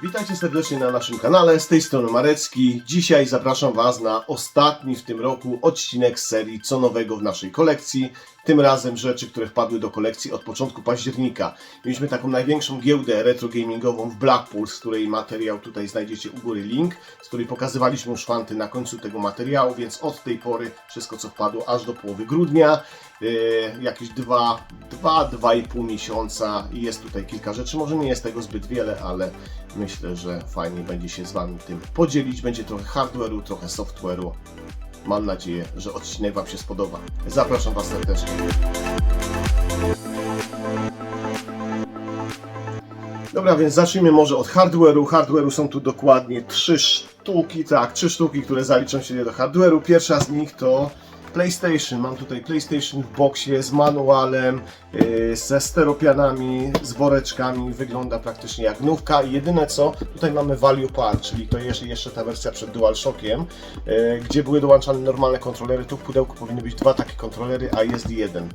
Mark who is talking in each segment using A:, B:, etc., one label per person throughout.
A: Witajcie serdecznie na naszym kanale, z tej strony Marecki. Dzisiaj zapraszam Was na ostatni w tym roku odcinek z serii Co nowego w naszej kolekcji. Tym razem rzeczy, które wpadły do kolekcji od początku października. Mieliśmy taką największą giełdę retro gamingową w Blackpool, z której materiał tutaj znajdziecie u góry link, z której pokazywaliśmy już fanty na końcu tego materiału, więc od tej pory wszystko co wpadło aż do połowy grudnia. Yy, jakieś 2, 2, 2,5 miesiąca i jest tutaj kilka rzeczy. Może nie jest tego zbyt wiele, ale myślę, że fajnie będzie się z Wami tym podzielić. Będzie trochę hardware'u, trochę software'u. Mam nadzieję, że odcinek Wam się spodoba. Zapraszam Was serdecznie. Dobra, więc zacznijmy może od hardware'u. Hardware'u są tu dokładnie trzy sztuki, tak, trzy sztuki, które zaliczą się do hardware'u. Pierwsza z nich to PlayStation. Mam tutaj PlayStation w boksie z manualem, yy, ze steropianami, z woreczkami. Wygląda praktycznie jak nówka. Jedyne co, tutaj mamy Value Pack, czyli to jest jeszcze ta wersja przed DualShockiem, yy, gdzie były dołączane normalne kontrolery. Tu w pudełku powinny być dwa takie kontrolery, a jest jeden.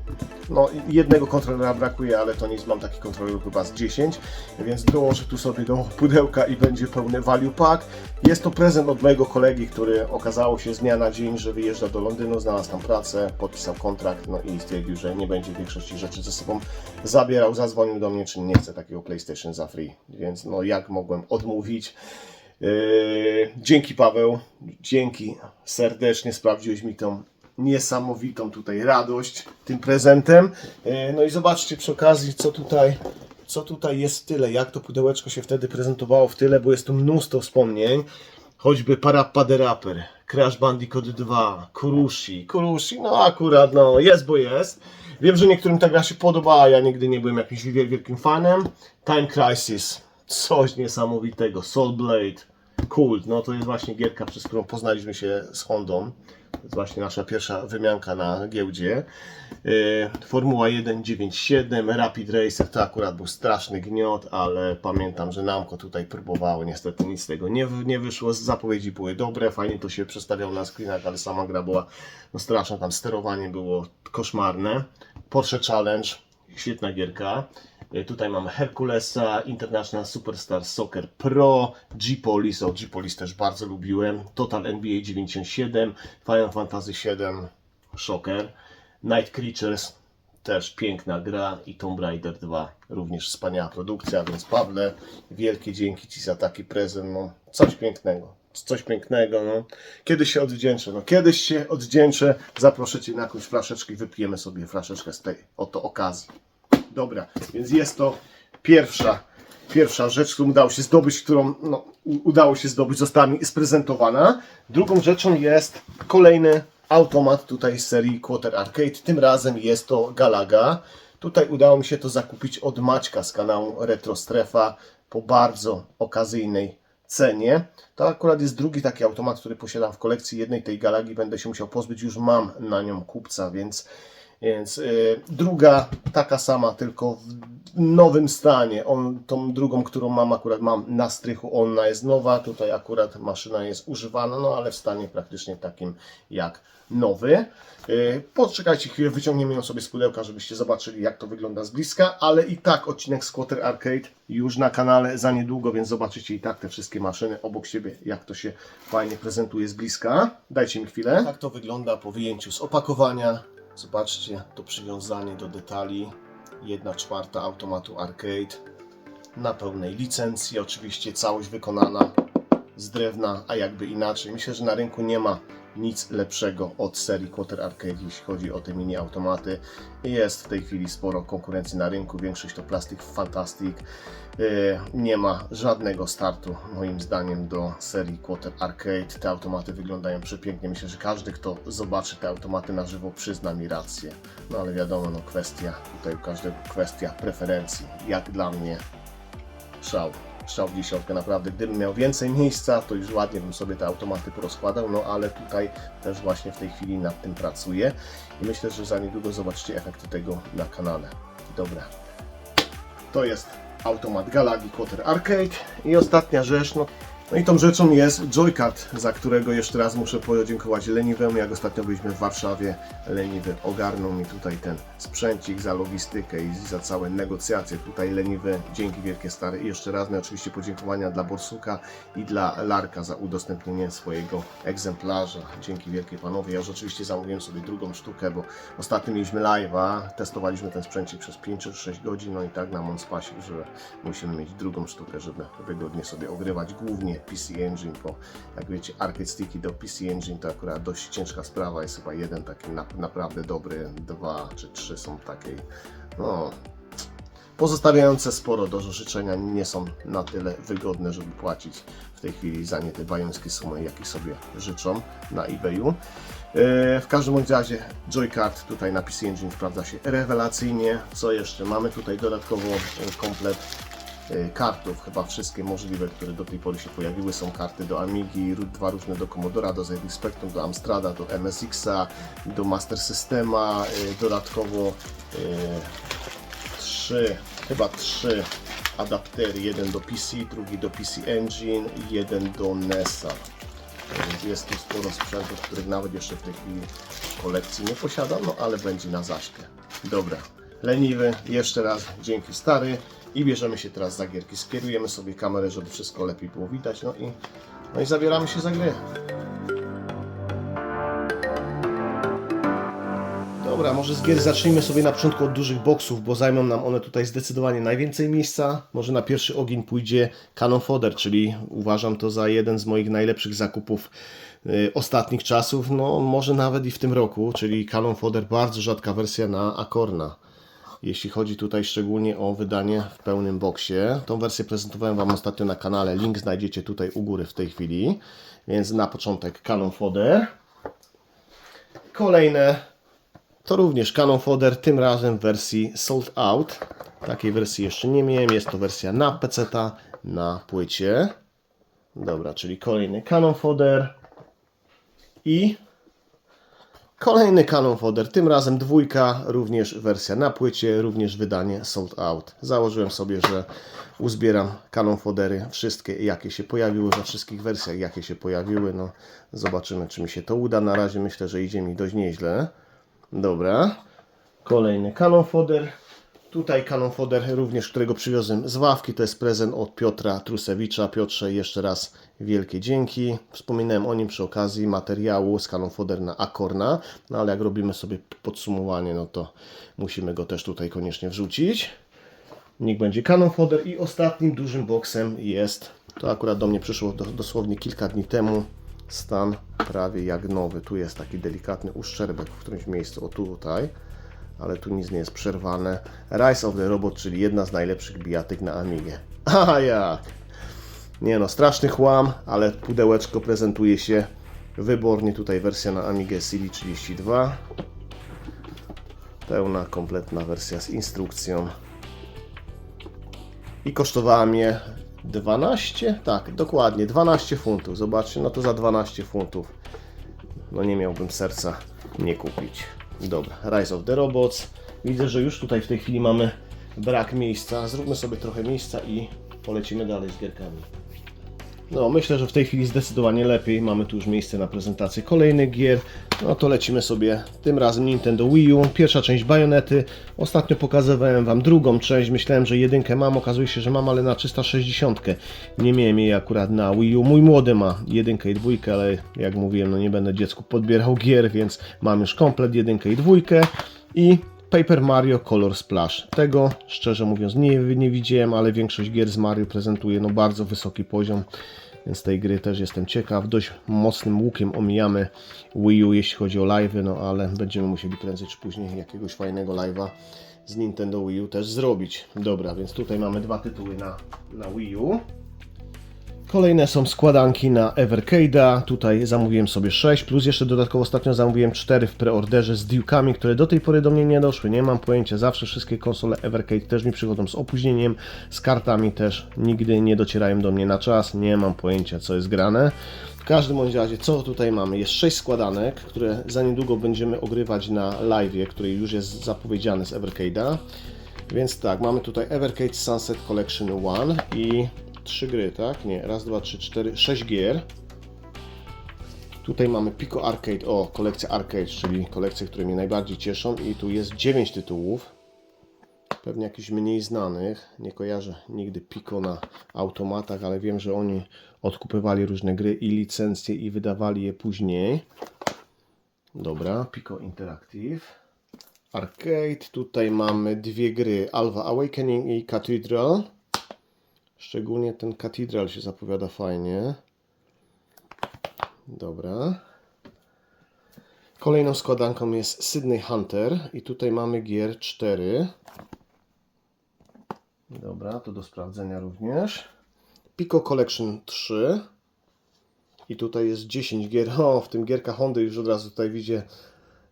A: No, jednego kontrolera brakuje, ale to nic, mam taki kontroler chyba z 10, więc dołożę tu sobie do pudełka i będzie pełny value pack. Jest to prezent od mojego kolegi, który okazało się z dnia na dzień, że wyjeżdża do Londynu, znalazł tam pracę, podpisał kontrakt, no i stwierdził, że nie będzie większości rzeczy ze sobą zabierał. Zadzwonił do mnie, czy nie chce takiego PlayStation za free, więc no jak mogłem odmówić. Yy, dzięki Paweł, dzięki serdecznie, sprawdziłeś mi tą niesamowitą tutaj radość tym prezentem. Yy, No i zobaczcie przy okazji, co tutaj, co tutaj jest w tyle, jak to pudełeczko się wtedy prezentowało w tyle, bo jest tu mnóstwo wspomnień. Choćby Parappa the Rapper, Crash Bandicoot 2, Kurushi, Kurushi, no akurat, no jest, bo jest. Wiem, że niektórym ta gra się podoba, a ja nigdy nie byłem jakimś wiel- wielkim fanem. Time Crisis, coś niesamowitego, Soul Blade, Kult, no to jest właśnie gierka, przez którą poznaliśmy się z Hondą. Jest właśnie nasza pierwsza wymianka na giełdzie. Yy, Formuła 197, Rapid Racer to akurat był straszny gniot, ale pamiętam, że Namco tutaj próbowało. Niestety nic z tego nie, nie wyszło. Zapowiedzi były dobre, fajnie to się przedstawiało na screenach, ale sama gra była no, straszna. Tam sterowanie było koszmarne. Porsche Challenge, świetna gierka. E, Tutaj mamy Herkulesa, International Superstar Soccer Pro, G-Police, o G-Police też bardzo lubiłem, Total NBA 97, Final Fantasy 7, Shocker, Night Creatures, też piękna gra i Tomb Raider 2, również wspaniała produkcja, więc Pawle, wielkie dzięki Ci za taki prezent, no coś pięknego. Coś pięknego, no. Kiedyś się odwdzięczę, no kiedyś się odwdzięczę, zaproszę Cię na jakąś flaszeczkę i wypijemy sobie flaszeczkę z tej oto okazji. Dobra, więc jest to pierwsza, pierwsza rzecz, którą udało się zdobyć, którą no, udało się zdobyć, została mi sprezentowana. Drugą rzeczą jest kolejny automat tutaj z serii Quarter Arcade. Tym razem jest to Galaga. Tutaj udało mi się to zakupić od Maćka z kanału Retro Strefa po bardzo okazyjnej cenie. To akurat jest drugi taki automat, który posiadam w kolekcji jednej tej Galagi. Będę się musiał pozbyć, już mam na nią kupca, więc więc y, druga taka sama, tylko w nowym stanie. On, tą drugą, którą mam, akurat mam na strychu, ona jest nowa. Tutaj akurat maszyna jest używana, no ale w stanie praktycznie takim jak nowy. Y, poczekajcie chwilę, wyciągniemy ją sobie z pudełka, żebyście zobaczyli jak to wygląda z bliska, ale i tak odcinek Squatter Arcade już na kanale za niedługo, więc zobaczycie i tak te wszystkie maszyny obok siebie, jak to się fajnie prezentuje z bliska. Dajcie mi chwilę. Tak to wygląda po wyjęciu z opakowania. Zobaczcie to przywiązanie do detali. 1 czwarta automatu arcade na pełnej licencji. Oczywiście całość wykonana z drewna, a jakby inaczej. Myślę, że na rynku nie ma nic lepszego od serii Quarter Arcade, jeśli chodzi o te mini automaty. Jest w tej chwili sporo konkurencji na rynku, większość to Plastic Fantastic. Yy, Nie ma żadnego startu, moim zdaniem, do serii Quarter Arcade. Te automaty wyglądają przepięknie. Myślę, że każdy, kto zobaczy te automaty na żywo, przyzna mi rację. No ale wiadomo, no kwestia, tutaj u każdego kwestia preferencji. Jak dla mnie, szał. Szał w dziesiątkę, naprawdę. Gdybym miał więcej miejsca, to już ładnie bym sobie te automaty porozkładał, no ale tutaj też właśnie w tej chwili nad tym pracuję i myślę, że za niedługo zobaczycie efekty tego na kanale. Dobra. To jest automat Galagi Quarter Arcade i ostatnia rzecz, no No i tą rzeczą jest Joycard, za którego jeszcze raz muszę podziękować Leniwemu. Jak ostatnio byliśmy w Warszawie, Leniwy ogarnął mi tutaj ten sprzęcik za logistykę i za całe negocjacje. Tutaj Leniwy, dzięki wielkie stary. I jeszcze raz no, oczywiście podziękowania dla Borsuka i dla Larka za udostępnienie swojego egzemplarza. Dzięki wielkie panowie. Ja już oczywiście zamówiłem sobie drugą sztukę, bo ostatnio mieliśmy live'a, testowaliśmy ten sprzęcik przez 5 czy 6 godzin, no i tak nam on spasił, że musimy mieć drugą sztukę, żeby wygodnie sobie ogrywać głównie PC Engine, bo jak wiecie arcade sticky do PC Engine to akurat dość ciężka sprawa, jest chyba jeden taki na, naprawdę dobry, dwa czy trzy są takiej, no pozostawiające sporo do życzenia, nie są na tyle wygodne, żeby płacić w tej chwili za nie te bajońskie sumy, jakie sobie życzą na eBayu. E, W każdym bądź razie Joycard tutaj na PC Engine sprawdza się rewelacyjnie. Co jeszcze? Mamy tutaj dodatkowo e, komplet kartów, chyba wszystkie możliwe, które do tej pory się pojawiły. Są karty do Amigi, dwa różne do Commodora, do ZX Spectrum, do Amstrada, do MSX-a, do Master Systema. e, Dodatkowo e, trzy, chyba trzy adaptery, jeden do PC, drugi do PC Engine i jeden do NES-a. Więc Jest tu sporo sprzętów, których nawet jeszcze w tej chwili kolekcji nie posiadam, no ale będzie na zaszkę. Dobra, leniwy, jeszcze raz dzięki stary i bierzemy się teraz za gierki. Skierujemy sobie kamerę, żeby wszystko lepiej było widać, no i, no i zabieramy się za gry. Dobra, może z gier zacznijmy sobie na początku od dużych boksów, bo zajmą nam one tutaj zdecydowanie najwięcej miejsca. Może na pierwszy ogień pójdzie Canon Fodder, czyli uważam to za jeden z moich najlepszych zakupów y, ostatnich czasów, no może nawet i w tym roku, czyli Canon Fodder, bardzo rzadka wersja na Akorna. Jeśli chodzi tutaj szczególnie o wydanie w pełnym boksie. Tą wersję prezentowałem Wam ostatnio na kanale, link znajdziecie tutaj u góry w tej chwili. Więc na początek Canon Fodder. Kolejne to również Canon Fodder, tym razem w wersji Sold Out. Takiej wersji jeszcze nie miałem. Jest to wersja na PC, na płycie. Dobra, czyli kolejny Canon Fodder i kolejny Canon Fodder. Tym razem dwójka, również wersja na płycie, również wydanie Sold Out. Założyłem sobie, że uzbieram Canon Fodery, wszystkie jakie się pojawiły, we wszystkich wersjach jakie się pojawiły. No, zobaczymy, czy mi się to uda. Na razie myślę, że idzie mi dość nieźle. Dobra. Kolejny Canon Fodder. Tutaj Canon Fodder również, którego przywiozłem z Wawki. To jest prezent od Piotra Trusewicza. Piotrze, jeszcze raz wielkie dzięki. Wspominałem o nim przy okazji materiału z Canon Fodder na Akorna. No ale jak robimy sobie podsumowanie, no to musimy go też tutaj koniecznie wrzucić. Niech będzie Canon Fodder i ostatnim dużym boksem jest, to akurat do mnie przyszło do, dosłownie kilka dni temu, stan prawie jak nowy. Tu jest taki delikatny uszczerbek w którymś miejscu, o tutaj, ale tu nic nie jest przerwane. Rise of the Robot, czyli jedna z najlepszych bijatyk na Amigę. A jak? Nie no, straszny chłam, ale pudełeczko prezentuje się wybornie. Tutaj wersja na Amigę CD32. Pełna, kompletna wersja z instrukcją. I kosztowała mnie 12? Tak, dokładnie, 12 funtów. Zobaczcie, no to za 12 funtów. No nie miałbym serca nie kupić. Dobra, Rise of the Robots. Widzę, że już tutaj w tej chwili mamy brak miejsca. Zróbmy sobie trochę miejsca i polecimy dalej z gierkami. No, myślę, że w tej chwili zdecydowanie lepiej. Mamy tu już miejsce na prezentację kolejnych gier. No to lecimy sobie tym razem Nintendo Wii U. Pierwsza część Bajonety. Ostatnio pokazywałem Wam drugą część. Myślałem, że jedynkę mam. Okazuje się, że mam, ale na 360. Nie miałem jej akurat na Wii U. Mój młody ma jedynkę i dwójkę, ale jak mówiłem, no nie będę dziecku podbierał gier, więc mam już komplet jedynkę i dwójkę. I Paper Mario Color Splash. Tego szczerze mówiąc nie, nie widziałem, ale większość gier z Mario prezentuje no bardzo wysoki poziom, więc tej gry też jestem ciekaw. Dość mocnym łukiem omijamy Wii U, jeśli chodzi o live'y, no ale będziemy musieli prędzej czy później jakiegoś fajnego live'a z Nintendo Wii U też zrobić. Dobra, więc tutaj mamy dwa tytuły na, na Wii U. Kolejne są składanki na Evercade'a. Tutaj zamówiłem sobie 6, plus jeszcze dodatkowo ostatnio zamówiłem 4 w preorderze z Duke'ami, które do tej pory do mnie nie doszły. Nie mam pojęcia, zawsze wszystkie konsole Evercade też mi przychodzą z opóźnieniem, z kartami też nigdy nie docierają do mnie na czas. Nie mam pojęcia, co jest grane. W każdym bądź razie, co tutaj mamy? Jest 6 składanek, które za niedługo będziemy ogrywać na live, który już jest zapowiedziany z Evercade'a. Więc tak, mamy tutaj Evercade Sunset Collection 1 i trzy gry, tak? Nie, raz, dwa, trzy, cztery, sześć gier. Tutaj mamy Pico Arcade, o, kolekcja Arcade, czyli kolekcje, które mnie najbardziej cieszą i tu jest 9 tytułów. Pewnie jakichś mniej znanych. Nie kojarzę nigdy Pico na automatach, ale wiem, że oni odkupywali różne gry i licencje i wydawali je później. Dobra, Pico Interactive. Arcade. Tutaj mamy dwie gry: Alva Awakening i Cathedral. Szczególnie ten Cathedral się zapowiada fajnie. Dobra. Kolejną składanką jest Sydney Hunter i tutaj mamy gier 4. Dobra, to do sprawdzenia również. Pico Collection 3. I tutaj jest 10 gier. O, w tym gierka Hondy już od razu tutaj widzę,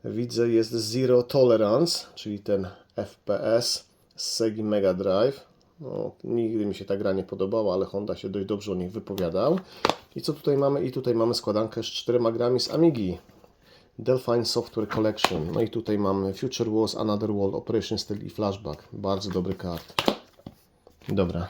A: widzę jest Zero Tolerance, czyli ten FPS z Segi Mega Drive. No, nigdy mi się ta gra nie podobała, ale Honda się dość dobrze o nich wypowiadał. I co tutaj mamy? I tutaj mamy składankę z 4 grami z Amigi. Delphine Software Collection. No i tutaj mamy Future Wars, Another World, Operation Steel i Flashback. Bardzo dobry kart. Dobra.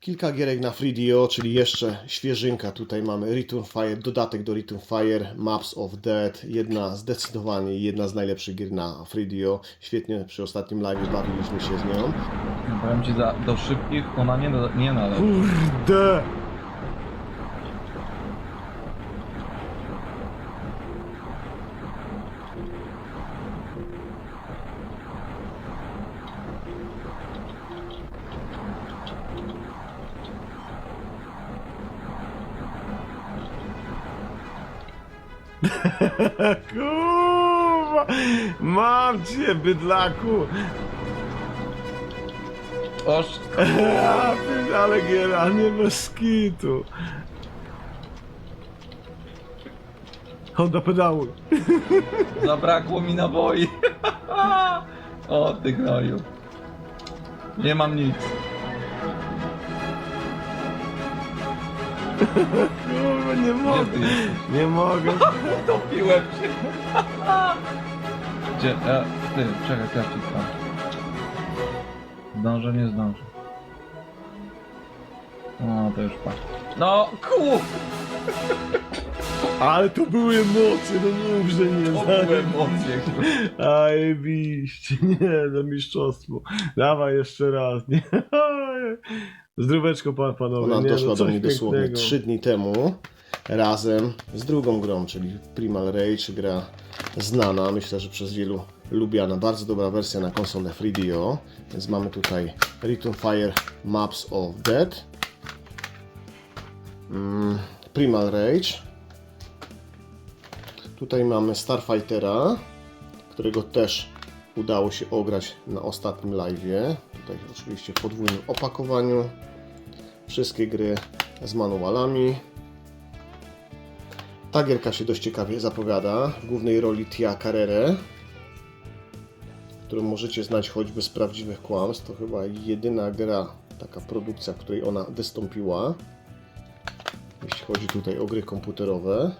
A: Kilka gierek na FreeDO, czyli jeszcze świeżynka. Tutaj mamy Return Fire, dodatek do Return Fire, Maps of Death. Jedna zdecydowanie jedna z najlepszych gier na FreeDO. Świetnie przy ostatnim live bawiliśmy się z nią.
B: Powiem ci, za, do szybkich ona nie, nie należy.
A: Kurde!
C: Kurwa! Mam cię, bydlaku!
B: Oż,
C: Ja ale giera, nie bez kitu. Honda pedały.
B: zabrakło mi naboi. o, ty gnoju. Nie mam nic.
C: Kurwa, nie
B: Gdzie
C: mogę. Nie mogę.
B: Topiłem się. Gdzie? E, ty, czekaj, karcik tam. Zdążę, nie zdążę. No, to już pa. No, kur...
C: Ale to były emocje, no mów, że nie
B: To były emocje.
C: Aj, biść. Nie, za mistrzostwo. Dawaj jeszcze raz. Nie. Zdróweczko pan, panowie.
A: Ona
C: nie,
A: doszła
C: no
A: do mnie dosłownie
C: pięknego.
A: 3 dni temu razem z drugą grą, czyli Primal Rage, gra znana, myślę, że przez wielu lubiana, bardzo dobra wersja na konsolę FreeDO, więc mamy tutaj Return Fire Maps of Death, mm, Primal Rage, tutaj mamy Starfightera, którego też udało się ograć na ostatnim live'ie, tutaj oczywiście w podwójnym opakowaniu, wszystkie gry z manualami. Ta gierka się dość ciekawie zapowiada. W głównej roli Tia Carrere, którą możecie znać choćby z prawdziwych kłamstw. To chyba jedyna gra, taka produkcja, w której ona wystąpiła. Jeśli chodzi tutaj o gry komputerowe.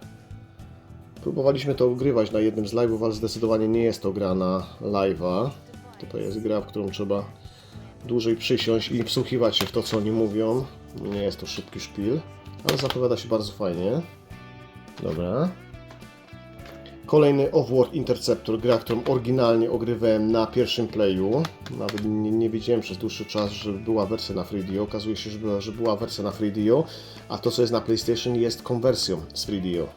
A: Próbowaliśmy to ogrywać na jednym z live'ów, ale zdecydowanie nie jest to gra na live'a. To jest gra, w którą trzeba dłużej przysiąść i wsłuchiwać się w to, co oni mówią. Nie jest to szybki szpil, ale zapowiada się bardzo fajnie. Dobra. Kolejny Offworld Interceptor, gra, którą oryginalnie ogrywałem na pierwszym playu. Nawet nie, nie wiedziałem przez dłuższy czas, że była wersja na FreeDO. Okazuje się, że była, że była wersja na FreeDO, a to, co jest na PlayStation, jest konwersją z FreeDO.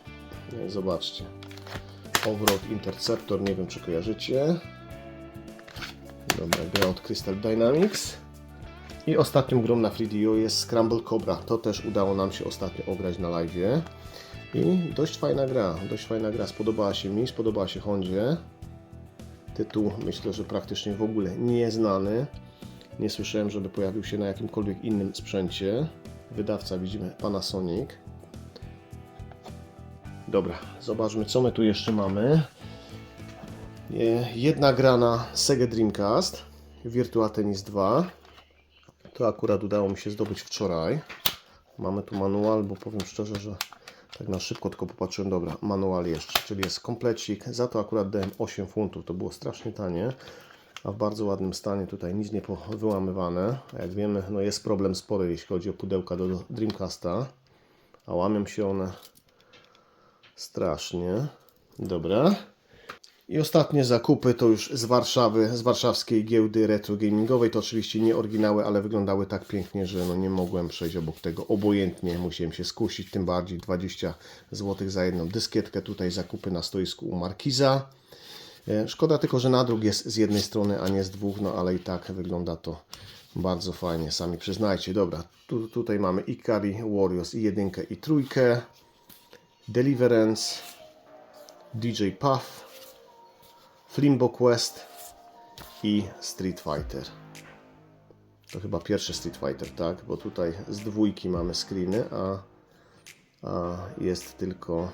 A: Nie, Zobaczcie. Offworld Interceptor, nie wiem czy kojarzycie. Dobra, gra od Crystal Dynamics. I ostatnią grą na FreeDO jest Scramble Cobra. To też udało nam się ostatnio ograć na live. I dość fajna gra, dość fajna gra. Spodobała się mi, spodobała się Hondzie. Tytuł myślę, że praktycznie w ogóle nieznany. Nie słyszałem, żeby pojawił się na jakimkolwiek innym sprzęcie. Wydawca widzimy Panasonic. Dobra, zobaczmy co my tu jeszcze mamy. E, Jedna gra na Sega Dreamcast, Virtua Tennis 2. To akurat udało mi się zdobyć wczoraj. Mamy tu manual, bo powiem szczerze, że tak na szybko tylko popatrzyłem. Dobra, manual jeszcze, czyli jest komplecik. Za to akurat dałem 8 funtów, to było strasznie tanie. a w bardzo ładnym stanie, tutaj nic nie wyłamywane. A jak wiemy, no jest problem spory, jeśli chodzi o pudełka do Dreamcasta, a łamią się one strasznie. Dobra. I ostatnie zakupy to już z Warszawy, z warszawskiej giełdy retro gamingowej. To oczywiście nie oryginały, ale wyglądały tak pięknie, że no nie mogłem przejść obok tego obojętnie. Musiałem się skusić, tym bardziej 20 zł za jedną dyskietkę. Tutaj zakupy na stoisku u Markiza. E, Szkoda tylko, że nadruk jest z jednej strony, a nie z dwóch, no ale i tak wygląda to bardzo fajnie, sami przyznajcie. Dobra, tu, tutaj mamy Ikari, Warriors i jedynkę i trójkę, Deliverance, DJ Puff, Flimbo Quest i Street Fighter. To chyba pierwszy Street Fighter, tak? Bo tutaj z dwójki mamy screeny, a, a jest tylko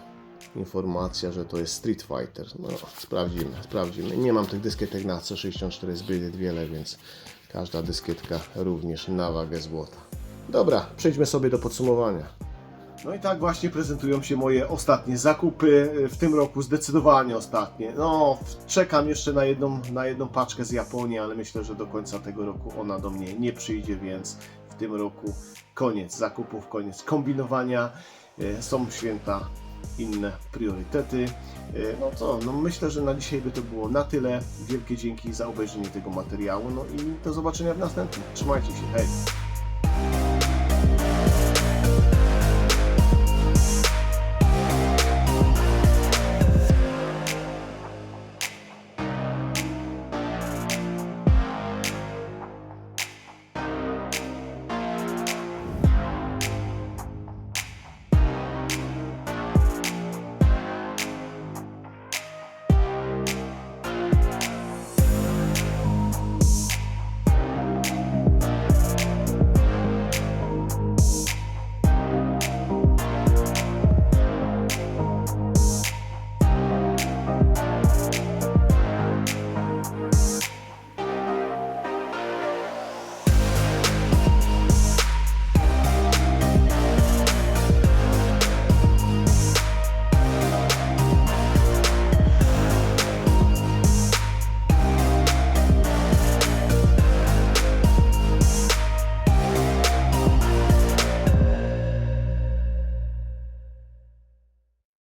A: informacja, że to jest Street Fighter. No, sprawdzimy, sprawdzimy. Nie mam tych dyskietek na C64 zbyt wiele, więc każda dyskietka również na wagę złota. Dobra, przejdźmy sobie do podsumowania. No i tak właśnie prezentują się moje ostatnie zakupy w tym roku, zdecydowanie ostatnie. No, czekam jeszcze na jedną, na jedną paczkę z Japonii, ale myślę, że do końca tego roku ona do mnie nie przyjdzie, więc w tym roku koniec zakupów, koniec kombinowania. E, Są święta, inne priorytety. E, No co, no myślę, że na dzisiaj by to było na tyle. Wielkie dzięki za obejrzenie tego materiału, no i do zobaczenia w następnym. Trzymajcie się, hej!